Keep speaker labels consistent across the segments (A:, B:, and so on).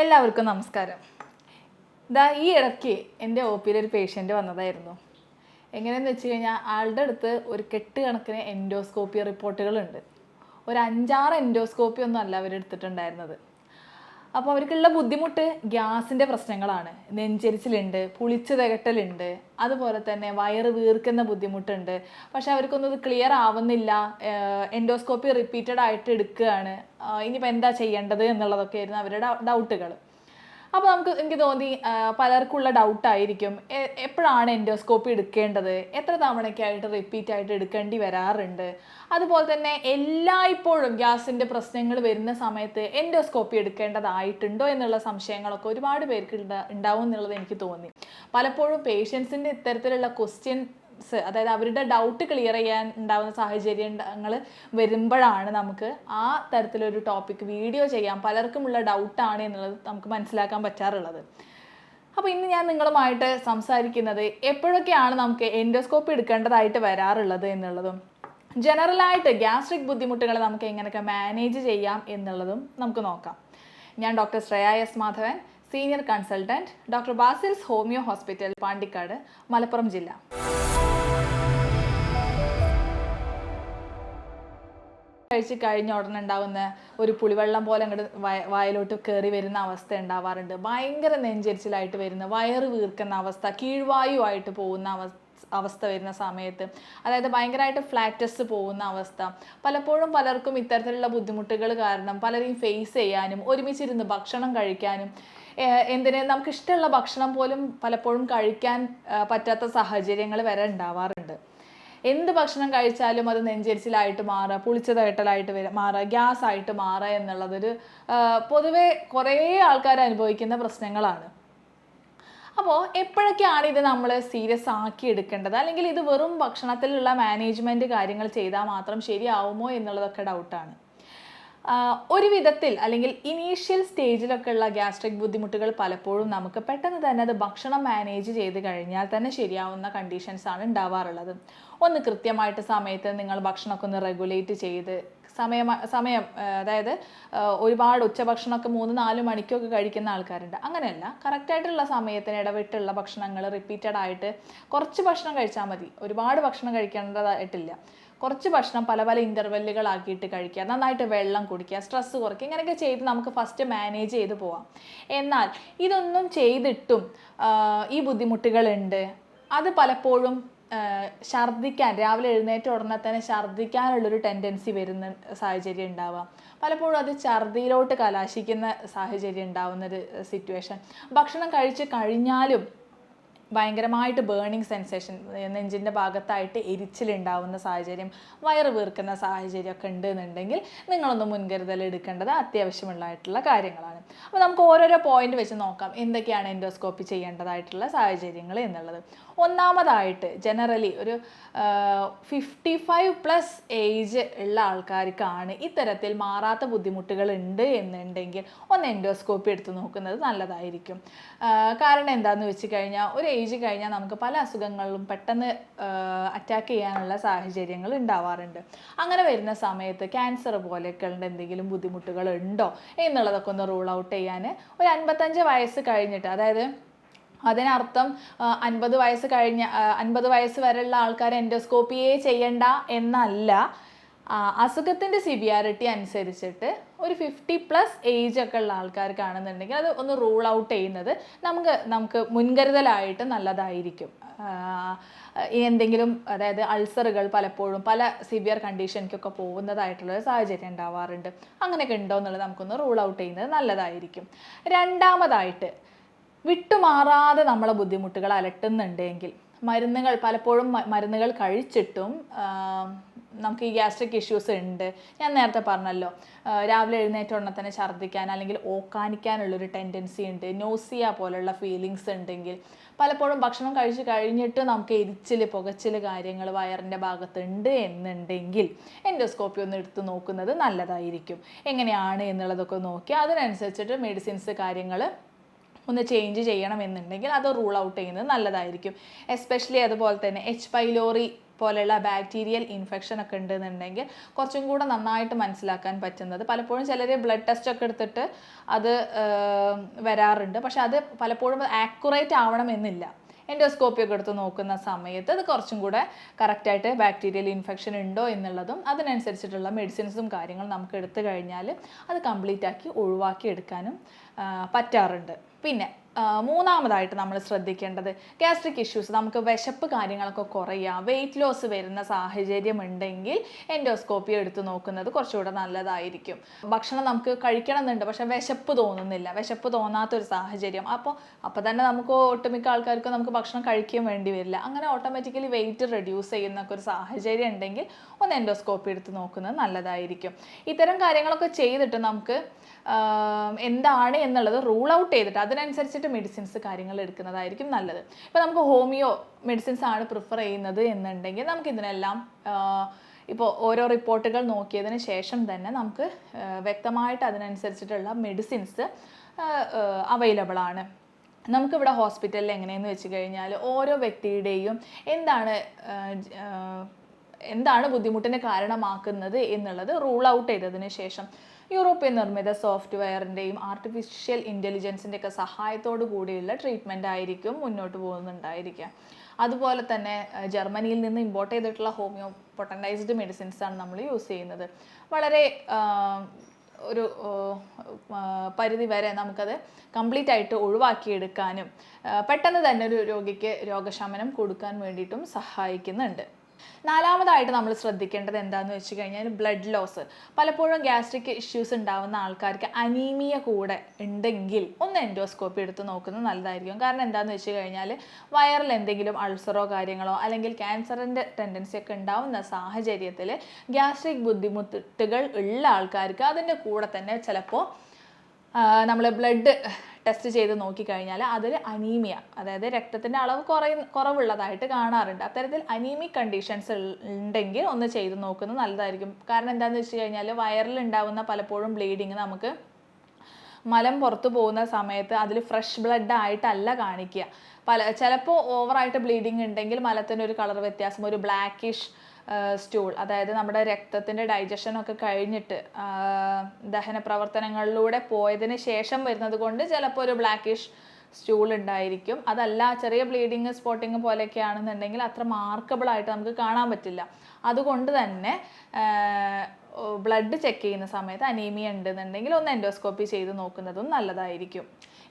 A: എല്ലാവർക്കും നമസ്കാരം. ഇതാ ഈ ഇടയ്ക്ക് എന്റെ ഒ പിയിൽ ഒരു പേഷ്യന്റ് വന്നതായിരുന്നു. എങ്ങനെയെന്ന് വെച്ച് കഴിഞ്ഞാൽ ആളുടെ അടുത്ത് ഒരു കെട്ട് കണക്കിന് എൻഡോസ്കോപ്പി റിപ്പോർട്ടുകളുണ്ട്. ഒരു അഞ്ചാറ് എൻഡോസ്കോപ്പി ഒന്നും അല്ല അവരെടുത്തിട്ടുണ്ടായിരുന്നത്. അപ്പോൾ അവർക്കുള്ള ബുദ്ധിമുട്ട് ഗ്യാസിന്റെ പ്രശ്നങ്ങളാണ്. നെഞ്ചരിച്ചിലുണ്ട് പുളിച്ചു തികട്ടലുണ്ട് അതുപോലെ തന്നെ വയറ് വീർക്കുന്ന ബുദ്ധിമുട്ടുണ്ട്. പക്ഷെ അവർക്കൊന്നും ഇത് ക്ലിയർ ആവുന്നില്ല. എൻഡോസ്കോപ്പി റിപ്പീറ്റഡ് ആയിട്ട് എടുക്കുകയാണ്. ഇനിയിപ്പോൾ എന്താ ചെയ്യേണ്ടത് എന്നുള്ളതൊക്കെ ആയിരുന്നു അവരുടെ ഡൗട്ടുകൾ അപ്പോൾ നമുക്ക് എനിക്ക് തോന്നി പലർക്കുള്ള ഡൗട്ടായിരിക്കും എപ്പോഴാണ് എൻഡോസ്കോപ്പി എടുക്കേണ്ടത്? എത്ര തവണയ്ക്കായിട്ട് റിപ്പീറ്റ് ആയിട്ട് എടുക്കേണ്ടി വരാറുണ്ട്? അതുപോലെ തന്നെ എല്ലായ്പ്പോഴും ഗ്യാസിന്റെ പ്രശ്നങ്ങൾ വരുന്ന സമയത്ത് എൻഡോസ്കോപ്പി എടുക്കേണ്ടതായിട്ടുണ്ടോ എന്നുള്ള സംശയങ്ങളൊക്കെ ഒരുപാട് പേർക്ക് ഉണ്ടാവും എന്നുള്ളത് എനിക്ക് തോന്നി. പലപ്പോഴും പേഷ്യൻസിന്റെ ഇത്തരത്തിലുള്ള ക്വസ്റ്റ്യൻസ് അതായത് അവരുടെ ഡൗട്ട് ക്ലിയർ ചെയ്യാൻ ഉണ്ടാകുന്ന സാഹചര്യങ്ങൾ വരുമ്പോഴാണ് നമുക്ക് ആ തരത്തിലൊരു ടോപ്പിക് വീഡിയോ ചെയ്യാം പലർക്കുമുള്ള ഡൗട്ടാണ് എന്നുള്ളത് നമുക്ക് മനസ്സിലാക്കാൻ പറ്റാറുള്ളത്. അപ്പോൾ ഇന്ന് ഞാൻ നിങ്ങളുമായിട്ട് സംസാരിക്കുന്നത് എപ്പോഴൊക്കെയാണ് നമുക്ക് എൻഡോസ്കോപ്പ് എടുക്കേണ്ടതായിട്ട് വരാറുള്ളത് എന്നുള്ളതും ജനറലായിട്ട് ഗ്യാസ്ട്രിക് ബുദ്ധിമുട്ടുകളെ നമുക്ക് എങ്ങനെയൊക്കെ മാനേജ് ചെയ്യാം എന്നുള്ളതും നമുക്ക് നോക്കാം. ഞാൻ doctor Shreya S Madhavan senior consultant doctor Basil's homeo hospital Pandikkad Malappuram ജില്ല. കഴിച്ച് കഴിഞ്ഞ ഉടനെ ഉണ്ടാകുന്ന ഒരു പുളിവെള്ളം പോലെ അങ്ങോട്ട് വയലോട്ട് കയറി വരുന്ന അവസ്ഥ ഉണ്ടാവാറുണ്ട്. ഭയങ്കര നെഞ്ചരിച്ചിലായിട്ട് വരുന്ന വയറ് വീർക്കുന്ന അവസ്ഥ കീഴ്വായുവായിട്ട് പോകുന്ന അവസ്ഥ വരുന്ന സമയത്ത് അതായത് ഭയങ്കരമായിട്ട് ഫ്ലാറ്റസ് പോകുന്ന അവസ്ഥ. പലപ്പോഴും പലർക്കും ഇത്തരത്തിലുള്ള ബുദ്ധിമുട്ടുകൾ കാരണം പലരെയും ഫേസ് ചെയ്യാനും ഒരുമിച്ചിരുന്ന് ഭക്ഷണം കഴിക്കാനും എന്തിന് നമുക്ക് ഇഷ്ടമുള്ള ഭക്ഷണം പോലും പലപ്പോഴും കഴിക്കാൻ പറ്റാത്ത സാഹചര്യങ്ങൾ വരെ ഉണ്ടാവാറുണ്ട്. എന്ത് ഭക്ഷണം കഴിച്ചാലും അത് നെഞ്ചരിച്ചിലായിട്ട് മാറുക പുളിച്ചതായിട്ടലായിട്ട് വരിക മാറുക ഗ്യാസ് ആയിട്ട് മാറുക എന്നുള്ളതൊരു പൊതുവെ കുറേ ആൾക്കാർ അനുഭവിക്കുന്ന പ്രശ്നങ്ങളാണ്. അപ്പോൾ എപ്പോഴൊക്കെയാണ് ഇത് നമ്മൾ സീരിയസ് ആക്കി എടുക്കേണ്ടത്? അല്ലെങ്കിൽ ഇത് വെറും ഭക്ഷണത്തിലുള്ള മാനേജ്മെന്റ് കാര്യങ്ങൾ ചെയ്താൽ മാത്രം ശരിയാവുമോ എന്നുള്ളതൊക്കെ ഡൗട്ടാണ് ഒരു വിധത്തിൽ അല്ലെങ്കിൽ ഇനീഷ്യൽ സ്റ്റേജിലൊക്കെ ഉള്ള ഗ്യാസ്ട്രിക് ബുദ്ധിമുട്ടുകൾ പലപ്പോഴും നമുക്ക് പെട്ടെന്ന് തന്നെ അത് ഭക്ഷണം മാനേജ് ചെയ്ത് കഴിഞ്ഞാൽ തന്നെ ശരിയാവുന്ന കണ്ടീഷൻസാണ് ഉണ്ടാവാറുള്ളത്. ഒന്ന് കൃത്യമായിട്ട് സമയത്ത് നിങ്ങൾ ഭക്ഷണമൊക്കെ ഒന്ന് റെഗുലേറ്റ് ചെയ്ത് സമയം സമയം അതായത് ഒരുപാട് ഉച്ചഭക്ഷണമൊക്കെ മൂന്ന് നാല് മണിക്കൊക്കെ കഴിക്കുന്ന ആൾക്കാരുണ്ട്. അങ്ങനെയല്ല കറക്റ്റായിട്ടുള്ള സമയത്തിന് ഇടവിട്ടുള്ള ഭക്ഷണങ്ങൾ റിപ്പീറ്റഡ് ആയിട്ട് കുറച്ച് ഭക്ഷണം കഴിച്ചാൽ മതി. ഒരുപാട് ഭക്ഷണം കഴിക്കേണ്ടതായിട്ടില്ല. കുറച്ച് ഭക്ഷണം പല പല ഇന്റർവെല്ലുകളാക്കിയിട്ട് കഴിക്കുക. നന്നായിട്ട് വെള്ളം കുടിക്കുക സ്ട്രെസ്സ് കുറയ്ക്കുക. ഇങ്ങനെയൊക്കെ ചെയ്ത് നമുക്ക് ഫസ്റ്റ് മാനേജ് ചെയ്ത് പോവാം. എന്നാൽ ഇതൊന്നും ചെയ്തിട്ടും ഈ ബുദ്ധിമുട്ടുകളുണ്ട്. അത് പലപ്പോഴും ഛർദിക്കാൻ രാവിലെ എഴുന്നേറ്റ ഉടനെ തന്നെ ഛർദ്ദിക്കാനുള്ളൊരു ടെൻഡൻസി വരുന്ന സാഹചര്യം ഉണ്ടാവാം. പലപ്പോഴും അത് ഛർദിയിലോട്ട് കലാശിക്കുന്ന സാഹചര്യം ഉണ്ടാവുന്നൊരു സിറ്റുവേഷൻ ഭക്ഷണം കഴിച്ച് കഴിഞ്ഞാലും ഭയങ്കരമായിട്ട് ബേണിംഗ് സെൻസേഷൻ നെഞ്ചിന്റെ ഭാഗത്തായിട്ട് എരിച്ചിലുണ്ടാവുന്ന സാഹചര്യം വയറ് വീർക്കുന്ന സാഹചര്യമൊക്കെ ഉണ്ടെന്നുണ്ടെങ്കിൽ നിങ്ങളൊന്ന് മുൻകരുതൽ എടുക്കേണ്ടത് അത്യാവശ്യമുള്ളതായിട്ടുള്ള കാര്യങ്ങളാണ്. അപ്പോൾ നമുക്ക് ഓരോരോ പോയിന്റ് വെച്ച് നോക്കാം. എന്തൊക്കെയാണ് എൻഡോസ്കോപ്പി ചെയ്യേണ്ടതായിട്ടുള്ള സാഹചര്യങ്ങൾ എന്നുള്ളത്. ഒന്നാമതായിട്ട് ജനറലി ഒരു ഫിഫ്റ്റി ഫൈവ് പ്ലസ് ഏജ് ഉള്ള ആൾക്കാർക്കാണ് ഇത്തരത്തിൽ മാറാത്ത ബുദ്ധിമുട്ടുകൾ ഉണ്ട് എന്നുണ്ടെങ്കിൽ ഒന്ന് എൻഡോസ്കോപ്പി എടുത്ത് നോക്കുന്നത് നല്ലതായിരിക്കും. കാരണം എന്താണെന്ന് വെച്ച് കഴിഞ്ഞാൽ ഒരു ഏജ് കഴിഞ്ഞാൽ നമുക്ക് പല അസുഖങ്ങളിലും പെട്ടെന്ന് അറ്റാക്ക് ചെയ്യാനുള്ള സാഹചര്യങ്ങൾ ഉണ്ടാവാറുണ്ട്. അങ്ങനെ വരുന്ന സമയത്ത് ക്യാൻസർ പോലെയൊക്കെയുള്ള എന്തെങ്കിലും ബുദ്ധിമുട്ടുകൾ ഉണ്ടോ എന്നുള്ളതൊക്കെ ഒന്ന് റൂൾ ഔട്ട് ചെയ്യാൻ ഒരു അൻപത്തഞ്ച് വയസ്സ് കഴിഞ്ഞിട്ട് അതായത് അതിനർത്ഥം അൻപത് വയസ്സ് കഴിഞ്ഞ അൻപത് വയസ്സ് വരെയുള്ള ആൾക്കാർ എൻഡോസ്കോപ്പിയേ ചെയ്യണ്ട എന്നല്ല. അസുഖത്തിന്റെ സിവിയാരിറ്റി അനുസരിച്ചിട്ട് ഒരു ഫിഫ്റ്റി പ്ലസ് ഏജ് ഒക്കെ ഉള്ള ആൾക്കാർക്കാണെന്നുണ്ടെങ്കിൽ അത് ഒന്ന് റൂൾ ഔട്ട് ചെയ്യുന്നത് നമുക്ക് നമുക്ക് മുൻകരുതലായിട്ട് നല്ലതായിരിക്കും. എന്തെങ്കിലും അതായത് അൾസറുകൾ പലപ്പോഴും പല സിവിയർ കണ്ടീഷനിക്കൊക്കെ പോകുന്നതായിട്ടുള്ള ഒരു സാഹചര്യം ഉണ്ടാവാറുണ്ട്. അങ്ങനെയൊക്കെ ഉണ്ടോ എന്നുള്ളത് നമുക്കൊന്ന് റൂൾ ഔട്ട് ചെയ്യുന്നത് നല്ലതായിരിക്കും. രണ്ടാമതായിട്ട് വിട്ടുമാറാതെ നമ്മളെ ബുദ്ധിമുട്ടുകൾ അലട്ടുന്നുണ്ടെങ്കിൽ മരുന്നുകൾ പലപ്പോഴും മരുന്നുകൾ കഴിച്ചിട്ടും നമുക്ക് ഈ ഗ്യാസ്ട്രിക് ഇഷ്യൂസ് ഉണ്ട്. ഞാൻ നേരത്തെ പറഞ്ഞല്ലോ രാവിലെ എഴുന്നേറ്റ ഉടനെ തന്നെ ഛർദ്ദിക്കാൻ അല്ലെങ്കിൽ ഓക്കാനിക്കാനുള്ളൊരു ടെൻഡൻസി ഉണ്ട്. നോസിയ പോലുള്ള ഫീലിങ്സ് ഉണ്ടെങ്കിൽ പലപ്പോഴും ഭക്ഷണം കഴിച്ച് കഴിഞ്ഞിട്ട് നമുക്ക് എരിച്ചിൽ പുകച്ചിൽ കാര്യങ്ങൾ വയറിന്റെ ഭാഗത്തുണ്ട് എന്നുണ്ടെങ്കിൽ എൻഡോസ്കോപ്പി ഒന്ന് എടുത്ത് നോക്കുന്നത് നല്ലതായിരിക്കും. എങ്ങനെയാണ് എന്നുള്ളതൊക്കെ നോക്കി അതിനനുസരിച്ചിട്ട് മെഡിസിൻസ് കാര്യങ്ങൾ ഒന്ന് ചേഞ്ച് ചെയ്യണമെന്നുണ്ടെങ്കിൽ അത് റൂൾ ഔട്ട് ചെയ്യുന്നത് നല്ലതായിരിക്കും. എസ്പെഷ്യലി അതുപോലെ തന്നെ എച്ച് പൈലോറി പോലെയുള്ള ബാക്ടീരിയൽ ഇൻഫെക്ഷൻ ഒക്കെ ഉണ്ടെന്നുണ്ടെങ്കിൽ കുറച്ചും കൂടെ നന്നായിട്ട് മനസ്സിലാക്കാൻ പറ്റുന്നത്. പലപ്പോഴും ചിലർ ബ്ലഡ് ടെസ്റ്റ് ഒക്കെ എടുത്തിട്ട് അത് വരാറുണ്ട്. പക്ഷെ അത് പലപ്പോഴും ആക്യുറേറ്റ് ആവണമെന്നില്ല. എൻഡോസ്കോപ്പി ഒക്കെ എടുത്ത് നോക്കുന്ന സമയത്ത് അത് കുറച്ചും കൂടെ കറക്റ്റായിട്ട് ബാക്ടീരിയൽ ഇൻഫെക്ഷൻ ഉണ്ടോ എന്നുള്ളതും അതിനനുസരിച്ചിട്ടുള്ള മെഡിസിൻസും കാര്യങ്ങളും നമുക്ക് എടുത്തു കഴിഞ്ഞാൽ അത് കംപ്ലീറ്റ് ആക്കി ഒഴിവാക്കി എടുക്കാനും പറ്റാറുണ്ട്. പിന്നെ മൂന്നാമതായിട്ട് നമ്മൾ ശ്രദ്ധിക്കേണ്ടത് ഗ്യാസ്ട്രിക് ഇഷ്യൂസ് നമുക്ക് വിശപ്പ് കാര്യങ്ങളൊക്കെ കുറയുക. വെയിറ്റ് ലോസ് വരുന്ന സാഹചര്യം ഉണ്ടെങ്കിൽ എൻഡോസ്കോപ്പി എടുത്തു നോക്കുന്നത് കുറച്ചുകൂടെ നല്ലതായിരിക്കും. ഭക്ഷണം നമുക്ക് കഴിക്കണം എന്നുണ്ട് പക്ഷെ വിശപ്പ് തോന്നുന്നില്ല. വിശപ്പ് തോന്നാത്തൊരു സാഹചര്യം. അപ്പോൾ അപ്പോൾ തന്നെ നമുക്ക് ഒട്ടുമിക്ക ആൾക്കാർക്ക് നമുക്ക് ഭക്ഷണം കഴിക്കാൻ വേണ്ടി വരില്ല. അങ്ങനെ ഓട്ടോമാറ്റിക്കലി വെയിറ്റ് റെഡ്യൂസ് ചെയ്യുന്ന ഒരു സാഹചര്യം ഉണ്ടെങ്കിൽ ഒന്ന് എൻഡോസ്കോപ്പി എടുത്ത് നോക്കുന്നത് നല്ലതായിരിക്കും. ഇത്തരം കാര്യങ്ങളൊക്കെ ചെയ്തിട്ട് നമുക്ക് എന്താണ് എന്നുള്ളത് റൂൾ ഔട്ട് ചെയ്തിട്ട് അതിനനുസരിച്ചിട്ട് മെഡിസിൻസ് കാര്യങ്ങൾ എടുക്കുന്നതായിരിക്കും നല്ലത്. ഇപ്പോൾ നമുക്ക് ഹോമിയോ മെഡിസിൻസ് ആണ് പ്രിഫർ ചെയ്യുന്നത് എന്നുണ്ടെങ്കിൽ നമുക്ക് ഇതിനെല്ലാം ഇപ്പോൾ ഓരോ റിപ്പോർട്ടുകൾ നോക്കിയതിന് ശേഷം തന്നെ നമുക്ക് വ്യക്തമായിട്ട് അതിനനുസരിച്ചിട്ടുള്ള മെഡിസിൻസ് അവൈലബിൾ ആണ്. നമുക്കിവിടെ ഹോസ്പിറ്റലിൽ എങ്ങനെയെന്ന് വെച്ച് കഴിഞ്ഞാൽ ഓരോ വ്യക്തിയുടെയും എന്താണ് എന്താണ് ബുദ്ധിമുട്ടിന് കാരണമാക്കുന്നത് എന്നുള്ളത് റൂൾ ഔട്ട് ചെയ്തതിന് ശേഷം യൂറോപ്യൻ നിർമ്മിത സോഫ്റ്റ്വെയറിന്റെയും ആർട്ടിഫിഷ്യൽ ഇന്റലിജൻസിന്റെ ഒക്കെ സഹായത്തോടു കൂടിയുള്ള ട്രീറ്റ്മെന്റ് ആയിരിക്കും മുന്നോട്ട് പോകുന്നുണ്ടായിരിക്കുക. അതുപോലെ തന്നെ ജർമ്മനിയിൽ നിന്ന് ഇമ്പോർട്ട് ചെയ്തിട്ടുള്ള ഹോമിയോ പൊട്ടൻഡൈസ്ഡ് മെഡിസിൻസ് ആണ് നമ്മൾ യൂസ് ചെയ്യുന്നത്. വളരെ ഒരു പരിധി വരെ നമുക്കത് കംപ്ലീറ്റ് ആയിട്ട് ഒഴിവാക്കിയെടുക്കാനും പെട്ടെന്ന് തന്നെ ഒരു രോഗിക്ക് രോഗശമനം കൊടുക്കാൻ വേണ്ടിയിട്ടും സഹായിക്കുന്നുണ്ട്. നാലാമതായിട്ട് നമ്മൾ ശ്രദ്ധിക്കേണ്ടത് എന്താണെന്ന് വെച്ച് കഴിഞ്ഞാൽ ബ്ലഡ് ലോസ് പലപ്പോഴും ഗ്യാസ്ട്രിക് ഇഷ്യൂസ് ഉണ്ടാവുന്ന ആൾക്കാർക്ക് അനീമിയ കൂടെ ഉണ്ടെങ്കിൽ ഒന്ന് എൻഡോസ്കോപ്പി എടുത്ത് നോക്കുന്നത് നല്ലതായിരിക്കും. കാരണം എന്താണെന്ന് വെച്ച് കഴിഞ്ഞാൽ വയറിൽ എന്തെങ്കിലും അൾസറോ കാര്യങ്ങളോ അല്ലെങ്കിൽ ക്യാൻസറിന്റെ ടെൻഡൻസി ഒക്കെ ഉണ്ടാവുന്ന സാഹചര്യത്തിൽ ഗ്യാസ്ട്രിക് ബുദ്ധിമുട്ടുകൾ ഉള്ള ആൾക്കാർക്ക് അതിന്റെ കൂടെ തന്നെ ചിലപ്പോൾ നമ്മൾ ബ്ലഡ് ടെസ്റ്റ് ചെയ്ത് നോക്കിക്കഴിഞ്ഞാൽ അതിൽ അനീമിയ അതായത് രക്തത്തിന്റെ അളവ് കുറയ കുറവുള്ളതായിട്ട് കാണാറുണ്ട്. അത്തരത്തിൽ അനീമിക് കണ്ടീഷൻസ് ഉണ്ടെങ്കിൽ ഒന്ന് ചെയ്ത് നോക്കുന്നത് നല്ലതായിരിക്കും. കാരണം എന്താണെന്ന് വെച്ച് കഴിഞ്ഞാൽ വയറിൽ ഉണ്ടാവുന്ന പലപ്പോഴും ബ്ലീഡിങ് നമുക്ക് മലം പുറത്തു പോകുന്ന സമയത്ത് അതിൽ ഫ്രഷ് ബ്ലഡ് ആയിട്ടല്ല കാണിക്കുക. പല ചിലപ്പോൾ ഓവറായിട്ട് ബ്ലീഡിങ് ഉണ്ടെങ്കിൽ മലത്തിന് ഒരു കളർ വ്യത്യാസം ഒരു ബ്ലാക്കിഷ് സ്റ്റൂൾ അതായത് നമ്മുടെ രക്തത്തിന്റെ ഡൈജഷനൊക്കെ കഴിഞ്ഞിട്ട് ദഹന പ്രവർത്തനങ്ങളിലൂടെ പോയതിന് ശേഷം വരുന്നത് കൊണ്ട് ചിലപ്പോൾ ഒരു ബ്ലാക്കിഷ് സ്റ്റൂൾ ഉണ്ടായിരിക്കും. അതല്ല ചെറിയ ബ്ലീഡിങ് സ്പോട്ടിങ് പോലെയൊക്കെ ആണെന്നുണ്ടെങ്കിൽ അത്ര മാർക്കബിൾ ആയിട്ട് നമുക്ക് കാണാൻ പറ്റില്ല. അതുകൊണ്ട് തന്നെ ബ്ലഡ് ചെക്ക് ചെയ്യുന്ന സമയത്ത് അനീമിയ ഉണ്ടെന്നുണ്ടെങ്കിൽ ഒന്ന് എൻഡോസ്കോപ്പി ചെയ്ത് നോക്കുന്നതും നല്ലതായിരിക്കും.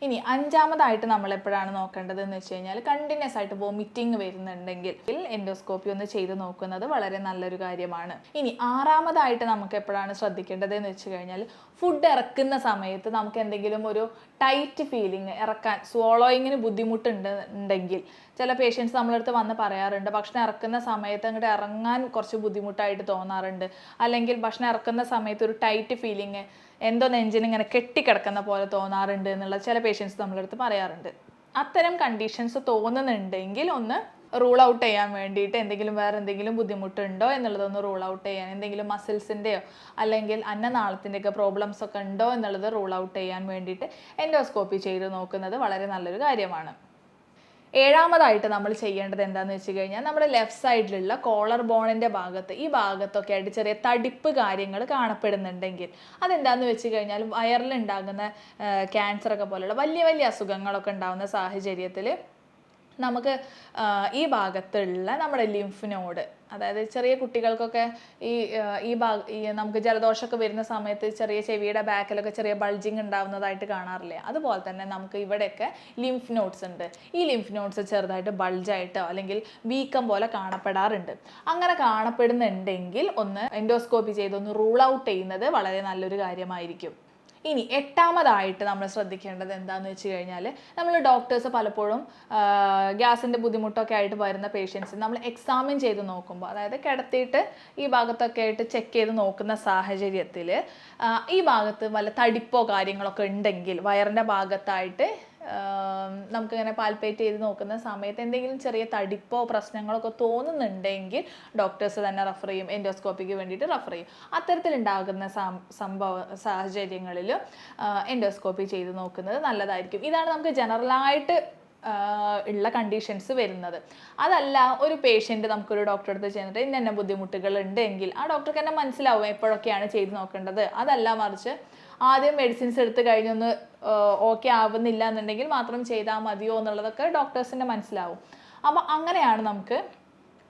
A: ഇനി അഞ്ചാമതായിട്ട് നമ്മൾ എപ്പോഴാണ് നോക്കേണ്ടത് എന്ന് വെച്ച് കഴിഞ്ഞാൽ കണ്ടിന്യൂസ് ആയിട്ട് വോമിറ്റിംഗ് വരുന്നുണ്ടെങ്കിൽ എൻഡോസ്കോപ്പി ഒന്ന് ചെയ്ത് നോക്കുന്നത് വളരെ നല്ലൊരു കാര്യമാണ്. ഇനി ആറാമതായിട്ട് നമുക്ക് എപ്പോഴാണ് ശ്രദ്ധിക്കേണ്ടത് എന്ന് വെച്ച് കഴിഞ്ഞാൽ ഫുഡ് ഇറക്കുന്ന സമയത്ത് നമുക്ക് എന്തെങ്കിലും ഒരു ടൈറ്റ് ഫീലിംഗ് ഇറക്കാൻ സ്വോളോയിങ്ങിന് ബുദ്ധിമുട്ടുണ്ട് ഉണ്ടെങ്കിൽ. ചില പേഷ്യൻസ് നമ്മളടുത്ത് വന്ന് പറയാറുണ്ട് ഭക്ഷണം ഇറക്കുന്ന സമയത്ത് അങ്ങോട്ട് ഇറങ്ങാൻ കുറച്ച് ബുദ്ധിമുട്ടായിട്ട് തോന്നാറുണ്ട്. അല്ലെങ്കിൽ ഭക്ഷണം ഇറക്കുന്ന സമയത്ത് ഒരു ടൈറ്റ് ഫീലിംഗ് എന്തോ നെഞ്ചിന് ഇങ്ങനെ കെട്ടിക്കിടക്കുന്ന പോലെ തോന്നാറുണ്ട് എന്നുള്ള ചില പേഷ്യൻസ് നമ്മളടുത്ത് പറയാറുണ്ട്. അത്തരം കണ്ടീഷൻസ് തോന്നുന്നുണ്ടെങ്കിൽ ഒന്ന് റൂൾ ഔട്ട് ചെയ്യാൻ വേണ്ടിയിട്ട് എന്തെങ്കിലും വേറെ എന്തെങ്കിലും ബുദ്ധിമുട്ടുണ്ടോ എന്നുള്ളതൊന്ന് റൂൾ ഔട്ട് ചെയ്യാൻ എന്തെങ്കിലും മസിൽസിന്റെയോ അല്ലെങ്കിൽ അന്നനാളത്തിന്റെയൊക്കെ പ്രോബ്ലംസ് ഒക്കെ ഉണ്ടോ എന്നുള്ളത് റൂൾ ഔട്ട് ചെയ്യാൻ വേണ്ടിയിട്ട് എൻഡോസ്കോപ്പി ചെയ്ത് നോക്കുന്നത് വളരെ നല്ലൊരു കാര്യമാണ്. ഏഴാമതായിട്ട് നമ്മൾ ചെയ്യേണ്ടത് എന്താണെന്ന് വെച്ച് കഴിഞ്ഞാൽ നമ്മുടെ ലെഫ്റ്റ് സൈഡിലുള്ള കോളർ ബോണിന്റെ ഭാഗത്ത് ഈ ഭാഗത്തൊക്കെ ആയിട്ട് ചെറിയ തടിപ്പ് കാര്യങ്ങൾ കാണപ്പെടുന്നുണ്ടെങ്കിൽ അതെന്താണെന്ന് വെച്ച് കഴിഞ്ഞാൽ വയറിലുണ്ടാകുന്ന ക്യാൻസറൊക്കെ പോലുള്ള വലിയ വലിയ അസുഖങ്ങളൊക്കെ ഉണ്ടാകുന്ന സാഹചര്യത്തിൽ നമുക്ക് ഈ ഭാഗത്തുള്ള നമ്മുടെ ലിംഫ് നോഡ് അതായത് ചെറിയ കുട്ടികൾക്കൊക്കെ ഈ ഈ ഭാഗ ഈ നമുക്ക് ജലദോഷമൊക്കെ വരുന്ന സമയത്ത് ചെറിയ ചെവിയുടെ ബാക്കിലൊക്കെ ചെറിയ ബൾജിങ് ഉണ്ടാവുന്നതായിട്ട് കാണാറില്ലേ? അതുപോലെ തന്നെ നമുക്ക് ഇവിടെയൊക്കെ ലിംഫ് നോട്ട്സ് ഉണ്ട്. ഈ ലിംഫ് നോട്ട്സ് ചെറുതായിട്ട് ബൾജായിട്ടോ അല്ലെങ്കിൽ വീക്കം പോലെ കാണപ്പെടാറുണ്ട്. അങ്ങനെ കാണപ്പെടുന്നുണ്ടെങ്കിൽ ഒന്ന് എൻഡോസ്കോപ്പി ചെയ്തൊന്ന് റൂൾ ഔട്ട് ചെയ്യുന്നത് വളരെ നല്ലൊരു കാര്യമായിരിക്കും. ഇനി എട്ടാമതായിട്ട് നമ്മൾ ശ്രദ്ധിക്കേണ്ടത് എന്താണെന്ന് വെച്ച് കഴിഞ്ഞാൽ നമ്മൾ ഡോക്ടേഴ്സ് പലപ്പോഴും ഗ്യാസിന്റെ ബുദ്ധിമുട്ടൊക്കെ ആയിട്ട് വരുന്ന പേഷ്യൻസ് നമ്മൾ എക്സാമിൻ ചെയ്ത് നോക്കുമ്പോൾ അതായത് കിടത്തിയിട്ട് ഈ ഭാഗത്തൊക്കെ ആയിട്ട് ചെക്ക് ചെയ്ത് നോക്കുന്ന സാഹചര്യത്തിൽ ഈ ഭാഗത്ത് വല്ല തടിപ്പോ കാര്യങ്ങളൊക്കെ ഉണ്ടെങ്കിൽ വയറിന്റെ ഭാഗത്തായിട്ട് നമുക്കിങ്ങനെ പാൽപ്പേറ്റ് ചെയ്ത് നോക്കുന്ന സമയത്ത് എന്തെങ്കിലും ചെറിയ തടിപ്പോ പ്രശ്നങ്ങളൊക്കെ തോന്നുന്നുണ്ടെങ്കിൽ ഡോക്ടേഴ്സ് തന്നെ റെഫർ ചെയ്യും എൻഡോസ്കോപ്പിക്ക് വേണ്ടിയിട്ട് റെഫർ ചെയ്യും. അത്തരത്തിലുണ്ടാകുന്ന സംഭവ സാഹചര്യങ്ങളിൽ എൻഡോസ്കോപ്പി ചെയ്ത് നോക്കുന്നത് നല്ലതായിരിക്കും. ഇതാണ് നമുക്ക് ജനറലായിട്ട് ഉള്ള കണ്ടീഷൻസ് വരുന്നത്. അതല്ല ഒരു പേഷ്യന്റ് നമുക്കൊരു ഡോക്ടറെ അടുത്ത് ചെന്നിട്ട് ഇന്ന ബുദ്ധിമുട്ടുകൾ ഉണ്ടെങ്കിൽ ആ ഡോക്ടർക്ക് തന്നെ മനസ്സിലാവും എപ്പോഴൊക്കെയാണ് ചെയ്ത് നോക്കേണ്ടത്. അതല്ല മറിച്ച് ആദ്യം മെഡിസിൻസ് എടുത്ത് കഴിഞ്ഞൊന്ന് ഓക്കെ ആവുന്നില്ല എന്നുണ്ടെങ്കിൽ മാത്രം ചെയ്താൽ മതിയോ എന്നുള്ളതൊക്കെ ഡോക്ടേഴ്സിന്റെ മനസ്സിലാവും. അപ്പോൾ അങ്ങനെയാണ് നമുക്ക്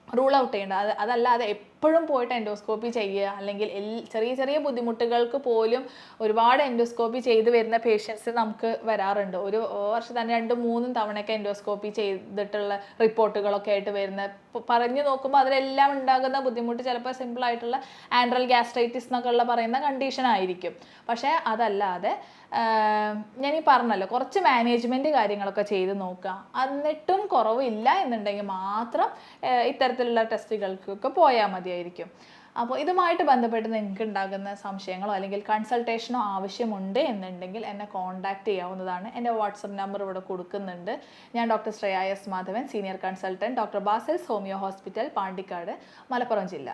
A: റൂൾ ഔട്ട് ചെയ്യേണ്ടത്. അത് അതല്ലാതെ എപ്പോഴും പോയിട്ട് എൻഡോസ്കോപ്പി ചെയ്യുക അല്ലെങ്കിൽ ചെറിയ ചെറിയ ബുദ്ധിമുട്ടുകൾക്ക് പോലും ഒരുപാട് എൻഡോസ്കോപ്പി ചെയ്ത് വരുന്ന പേഷ്യൻസ് നമുക്ക് വരാറുണ്ട്. ഒരു വർഷം തന്നെ രണ്ടും മൂന്നും തവണയൊക്കെ എൻഡോസ്കോപ്പി ചെയ്തിട്ടുള്ള റിപ്പോർട്ടുകളൊക്കെ ആയിട്ട് വരുന്ന പറഞ്ഞു നോക്കുമ്പോൾ അതിലെല്ലാം ഉണ്ടാകുന്ന ബുദ്ധിമുട്ട് ചിലപ്പോൾ സിമ്പിൾ ആയിട്ടുള്ള ആൻഡ്രൽ ഗ്യാസ്ട്രൈറ്റിസ് എന്നൊക്കെ ഉള്ള പറയുന്ന കണ്ടീഷൻ ആയിരിക്കും. പക്ഷേ അതല്ലാതെ ഞാൻ ഈ പറഞ്ഞല്ലോ കുറച്ച് മാനേജ്മെന്റ് കാര്യങ്ങളൊക്കെ ചെയ്ത് നോക്കുക. എന്നിട്ടും കുറവില്ല എന്നുണ്ടെങ്കിൽ മാത്രം ഇത്തരത്തിലുള്ള ടെസ്റ്റുകൾക്കൊക്കെ പോയാൽ മതിയായിരിക്കും. അപ്പോൾ ഇതുമായിട്ട് ബന്ധപ്പെട്ട് നിങ്ങൾക്ക് ഉണ്ടാകുന്ന സംശയങ്ങളോ അല്ലെങ്കിൽ കൺസൾട്ടേഷനോ ആവശ്യമുണ്ട് എന്നുണ്ടെങ്കിൽ എന്നെ കോൺടാക്റ്റ് ചെയ്യാവുന്നതാണ്. എന്റെ വാട്സപ്പ് നമ്പർ ഇവിടെ കൊടുക്കുന്നുണ്ട്. ഞാൻ doctor Shreya S Madhavan senior consultant doctor Basil's homeo hospital Pandikkad Malappuram ജില്ല.